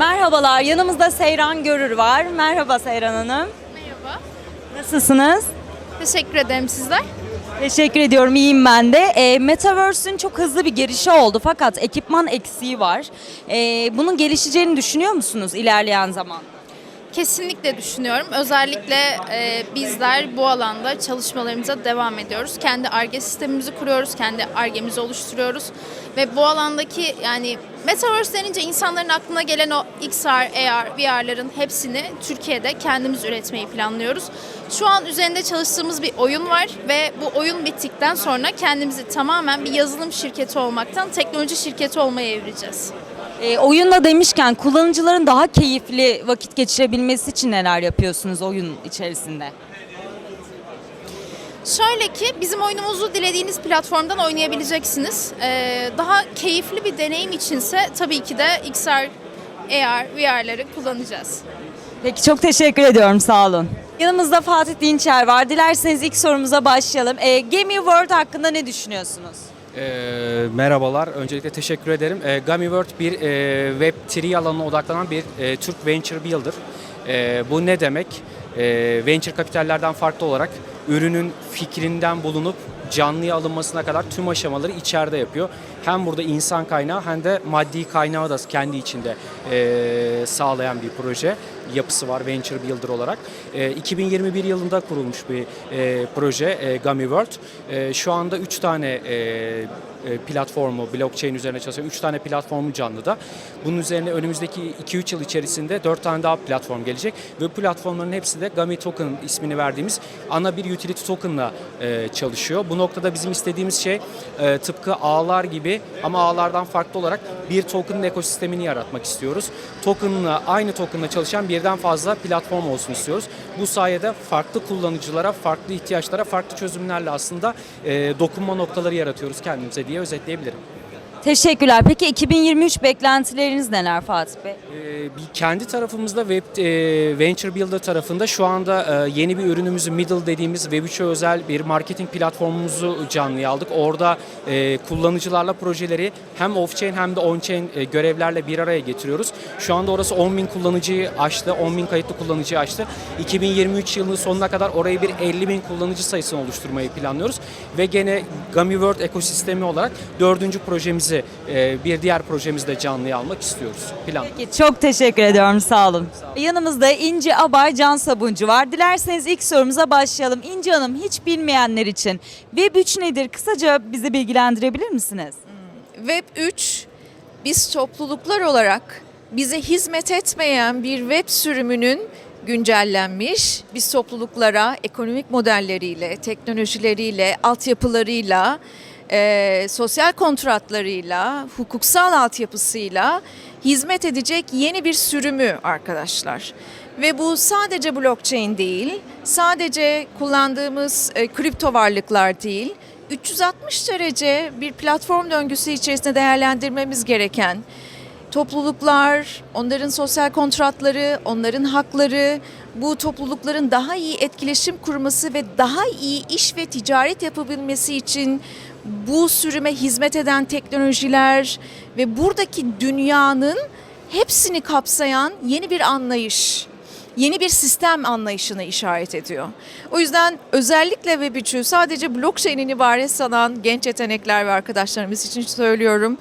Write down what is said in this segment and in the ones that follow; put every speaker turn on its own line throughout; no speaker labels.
Merhabalar, yanımızda Seyran Görür var. Merhaba Seyran Hanım.
Merhaba.
Nasılsınız?
Teşekkür ederim sizler.
Teşekkür ediyorum, iyiyim ben de. E, Metaverse'ün çok hızlı bir gelişi oldu fakat ekipman eksiği var. E, bunun gelişeceğini düşünüyor musunuz ilerleyen zaman?
Kesinlikle düşünüyorum. Özellikle e, bizler bu alanda çalışmalarımıza devam ediyoruz. Kendi ARGE sistemimizi kuruyoruz, kendi ARGE'mizi oluşturuyoruz. Ve bu alandaki yani Metaverse denince insanların aklına gelen o XR, AR, VR'ların hepsini Türkiye'de kendimiz üretmeyi planlıyoruz. Şu an üzerinde çalıştığımız bir oyun var ve bu oyun bittikten sonra kendimizi tamamen bir yazılım şirketi olmaktan teknoloji şirketi olmaya evireceğiz.
E, oyunda demişken kullanıcıların daha keyifli vakit geçirebilmesi için neler yapıyorsunuz oyun içerisinde?
Şöyle ki bizim oyunumuzu dilediğiniz platformdan oynayabileceksiniz. Ee, daha keyifli bir deneyim içinse tabii ki de XR, AR, VR'ları kullanacağız.
Peki çok teşekkür ediyorum, sağ olun. Yanımızda Fatih Dinçer var. Dilerseniz ilk sorumuza başlayalım. E, Gemi World hakkında ne düşünüyorsunuz?
Ee, merhabalar. Öncelikle teşekkür ederim. Ee, Gummy World bir e, Web3 alanına odaklanan bir e, Türk Venture Builder. E, bu ne demek? E, venture kapitallerden farklı olarak ürünün fikrinden bulunup canlıya alınmasına kadar tüm aşamaları içeride yapıyor. Hem burada insan kaynağı hem de maddi kaynağı da kendi içinde e, sağlayan bir proje yapısı var Venture Builder olarak. E, 2021 yılında kurulmuş bir e, proje e, Gummy World. E, şu anda 3 tane e, platformu, blockchain üzerine çalışan 3 tane platformu canlıda. Bunun üzerine önümüzdeki 2-3 yıl içerisinde 4 tane daha platform gelecek ve platformların hepsi de Gummy Token ismini verdiğimiz ana bir utility token'la e, çalışıyor. Bu noktada bizim istediğimiz şey e, tıpkı ağlar gibi ama ağlardan farklı olarak bir token'ın ekosistemini yaratmak istiyoruz. Token'la aynı token'la çalışan birden fazla platform olsun istiyoruz. Bu sayede farklı kullanıcılara, farklı ihtiyaçlara, farklı çözümlerle aslında e, dokunma noktaları yaratıyoruz kendimize diye özetleyebilirim.
Teşekkürler. Peki 2023 beklentileriniz neler Fatih Bey?
Ee, kendi tarafımızda Web e, Venture Builder tarafında şu anda e, yeni bir ürünümüzü Middle dediğimiz Web3'e özel bir marketing platformumuzu canlıya aldık. Orada e, kullanıcılarla projeleri hem off-chain hem de on-chain e, görevlerle bir araya getiriyoruz. Şu anda orası 10.000 kullanıcıyı aştı, 10.000 kayıtlı kullanıcıyı aştı. 2023 yılının sonuna kadar orayı bir 50.000 kullanıcı sayısını oluşturmayı planlıyoruz. Ve gene Gummy World ekosistemi olarak dördüncü projemizi e, bir diğer projemizi de canlıya almak istiyoruz. Plan.
Peki çok teşekkür ediyorum sağ olun. Yanımızda İnci Abay Can Sabuncu var. Dilerseniz ilk sorumuza başlayalım. İnci Hanım hiç bilmeyenler için Web3 nedir? Kısaca bizi bilgilendirebilir misiniz?
Web 3 biz topluluklar olarak bize hizmet etmeyen bir web sürümünün güncellenmiş, biz topluluklara ekonomik modelleriyle, teknolojileriyle, altyapılarıyla, eee, sosyal kontratlarıyla, hukuksal altyapısıyla hizmet edecek yeni bir sürümü arkadaşlar. Ve bu sadece blockchain değil, sadece kullandığımız e, kripto varlıklar değil, 360 derece bir platform döngüsü içerisinde değerlendirmemiz gereken topluluklar, onların sosyal kontratları, onların hakları, bu toplulukların daha iyi etkileşim kurması ve daha iyi iş ve ticaret yapabilmesi için bu sürüme hizmet eden teknolojiler ve buradaki dünyanın hepsini kapsayan yeni bir anlayış yeni bir sistem anlayışını işaret ediyor. O yüzden özellikle Web3'ü sadece blockchain'in ibaret sanan genç yetenekler ve arkadaşlarımız için söylüyorum.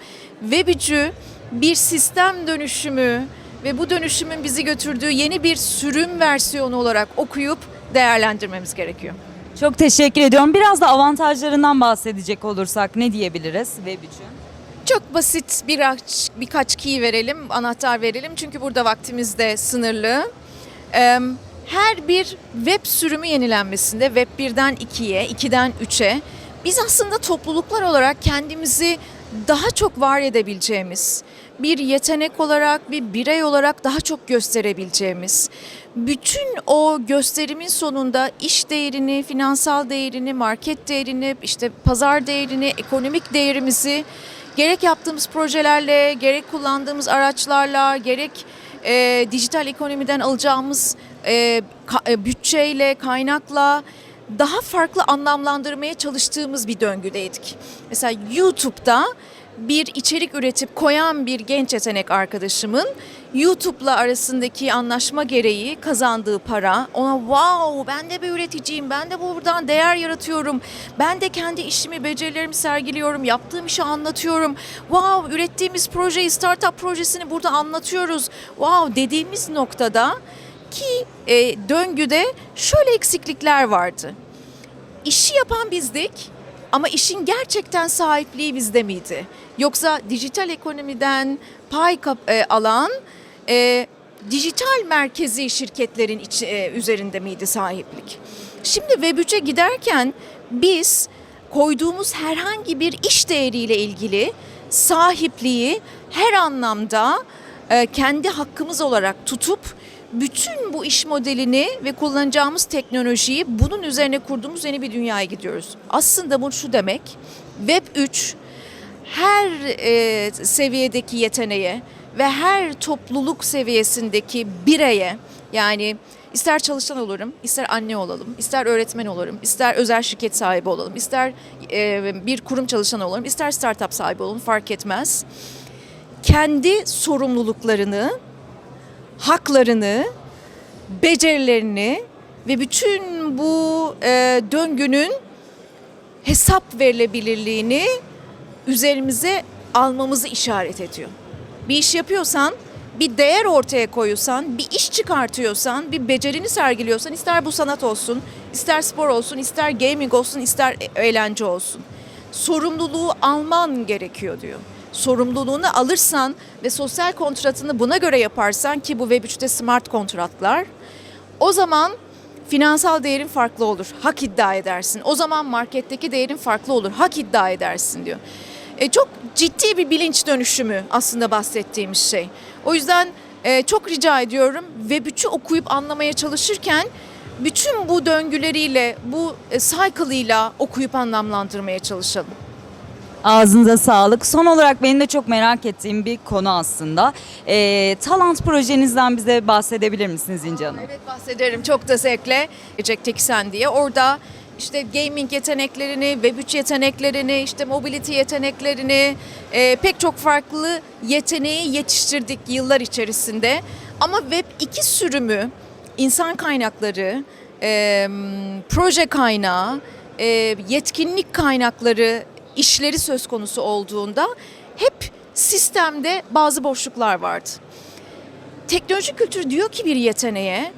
Web3'ü bir sistem dönüşümü ve bu dönüşümün bizi götürdüğü yeni bir sürüm versiyonu olarak okuyup değerlendirmemiz gerekiyor.
Çok teşekkür ediyorum. Biraz da avantajlarından bahsedecek olursak ne diyebiliriz Web3'ün?
Çok basit birkaç, birkaç key verelim, anahtar verelim çünkü burada vaktimiz de sınırlı. Her bir web sürümü yenilenmesinde web 1'den 2'ye, 2'den 3'e biz aslında topluluklar olarak kendimizi daha çok var edebileceğimiz, bir yetenek olarak, bir birey olarak daha çok gösterebileceğimiz, bütün o gösterimin sonunda iş değerini, finansal değerini, market değerini, işte pazar değerini, ekonomik değerimizi gerek yaptığımız projelerle, gerek kullandığımız araçlarla, gerek e, dijital ekonomiden alacağımız e, ka- e, bütçeyle, kaynakla daha farklı anlamlandırmaya çalıştığımız bir döngüdeydik. Mesela YouTube'da bir içerik üretip koyan bir genç yetenek arkadaşımın YouTube'la arasındaki anlaşma gereği kazandığı para ona wow ben de bir üreticiyim ben de buradan değer yaratıyorum ben de kendi işimi becerilerimi sergiliyorum yaptığım işi anlatıyorum wow ürettiğimiz projeyi startup projesini burada anlatıyoruz. Wow dediğimiz noktada ki e, döngüde şöyle eksiklikler vardı. İşi yapan bizdik ama işin gerçekten sahipliği bizde miydi? Yoksa dijital ekonomiden pay kap- e, alan e, dijital merkezi şirketlerin iç- e, üzerinde miydi sahiplik? Şimdi Web3'e giderken biz koyduğumuz herhangi bir iş değeriyle ilgili sahipliği her anlamda e, kendi hakkımız olarak tutup bütün bu iş modelini ve kullanacağımız teknolojiyi bunun üzerine kurduğumuz yeni bir dünyaya gidiyoruz. Aslında bu şu demek, Web 3 her e, seviyedeki yeteneğe ve her topluluk seviyesindeki bireye yani ister çalışan olurum, ister anne olalım, ister öğretmen olurum, ister özel şirket sahibi olalım, ister e, bir kurum çalışanı olurum, ister startup sahibi olalım fark etmez. Kendi sorumluluklarını haklarını, becerilerini ve bütün bu e, döngünün hesap verilebilirliğini üzerimize almamızı işaret ediyor. Bir iş yapıyorsan, bir değer ortaya koyuyorsan, bir iş çıkartıyorsan, bir becerini sergiliyorsan ister bu sanat olsun, ister spor olsun, ister gaming olsun, ister e- eğlence olsun. Sorumluluğu alman gerekiyor diyor. Sorumluluğunu alırsan ve sosyal kontratını buna göre yaparsan ki bu Web3'te smart kontratlar o zaman finansal değerin farklı olur. Hak iddia edersin. O zaman marketteki değerin farklı olur. Hak iddia edersin diyor. E, çok ciddi bir bilinç dönüşümü aslında bahsettiğimiz şey. O yüzden e, çok rica ediyorum Web3'ü okuyup anlamaya çalışırken bütün bu döngüleriyle, bu e, cycle'ıyla okuyup anlamlandırmaya çalışalım.
Ağzınıza sağlık. Son olarak benim de çok merak ettiğim bir konu aslında. Ee, Talant projenizden bize bahsedebilir misiniz İnci Hanım?
Evet bahsederim çok da zevkle. Gelecek Teksen diye. Orada işte gaming yeteneklerini, Web3 yeteneklerini, işte mobility yeteneklerini, e, pek çok farklı yeteneği yetiştirdik yıllar içerisinde. Ama Web2 sürümü, insan kaynakları, e, proje kaynağı, e, yetkinlik kaynakları işleri söz konusu olduğunda hep sistemde bazı boşluklar vardı. Teknoloji kültürü diyor ki bir yeteneğe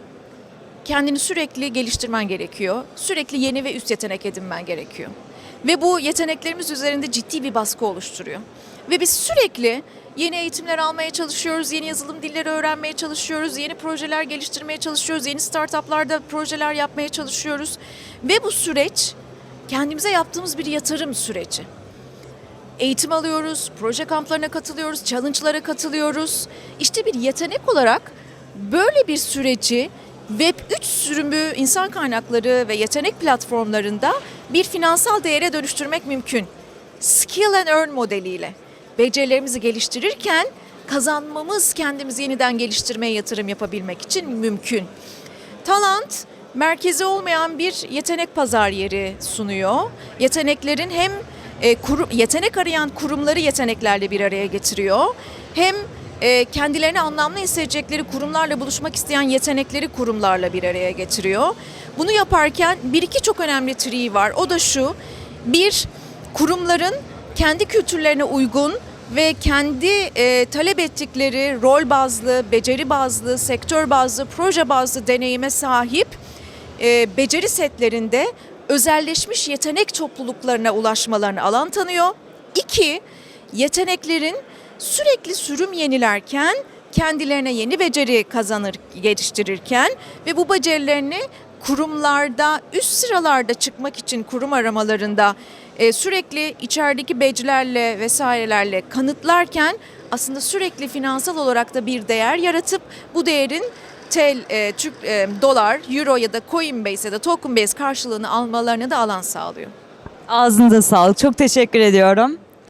kendini sürekli geliştirmen gerekiyor. Sürekli yeni ve üst yetenek edinmen gerekiyor. Ve bu yeteneklerimiz üzerinde ciddi bir baskı oluşturuyor. Ve biz sürekli yeni eğitimler almaya çalışıyoruz, yeni yazılım dilleri öğrenmeye çalışıyoruz, yeni projeler geliştirmeye çalışıyoruz, yeni startuplarda projeler yapmaya çalışıyoruz. Ve bu süreç kendimize yaptığımız bir yatırım süreci eğitim alıyoruz, proje kamplarına katılıyoruz, challenge'lara katılıyoruz. İşte bir yetenek olarak böyle bir süreci Web3 sürümü insan kaynakları ve yetenek platformlarında bir finansal değere dönüştürmek mümkün. Skill and earn modeliyle becerilerimizi geliştirirken kazanmamız kendimizi yeniden geliştirmeye yatırım yapabilmek için mümkün. Talant merkezi olmayan bir yetenek pazar yeri sunuyor. Yeteneklerin hem e, kuru- yetenek arayan kurumları yeteneklerle bir araya getiriyor. Hem e, kendilerini anlamlı hissedecekleri kurumlarla buluşmak isteyen yetenekleri kurumlarla bir araya getiriyor. Bunu yaparken bir iki çok önemli triği var. O da şu, bir kurumların kendi kültürlerine uygun ve kendi e, talep ettikleri rol bazlı, beceri bazlı, sektör bazlı, proje bazlı deneyime sahip e, beceri setlerinde özelleşmiş yetenek topluluklarına ulaşmalarını alan tanıyor. İki, yeteneklerin sürekli sürüm yenilerken kendilerine yeni beceri kazanır, geliştirirken ve bu becerilerini kurumlarda üst sıralarda çıkmak için kurum aramalarında e, sürekli içerideki beclerle vesairelerle kanıtlarken aslında sürekli finansal olarak da bir değer yaratıp bu değerin tel, e, Türk e, dolar, euro ya da Coinbase ya da Tokenbase karşılığını almalarını da alan sağlıyor.
Ağzınıza sağlık. Çok teşekkür ediyorum.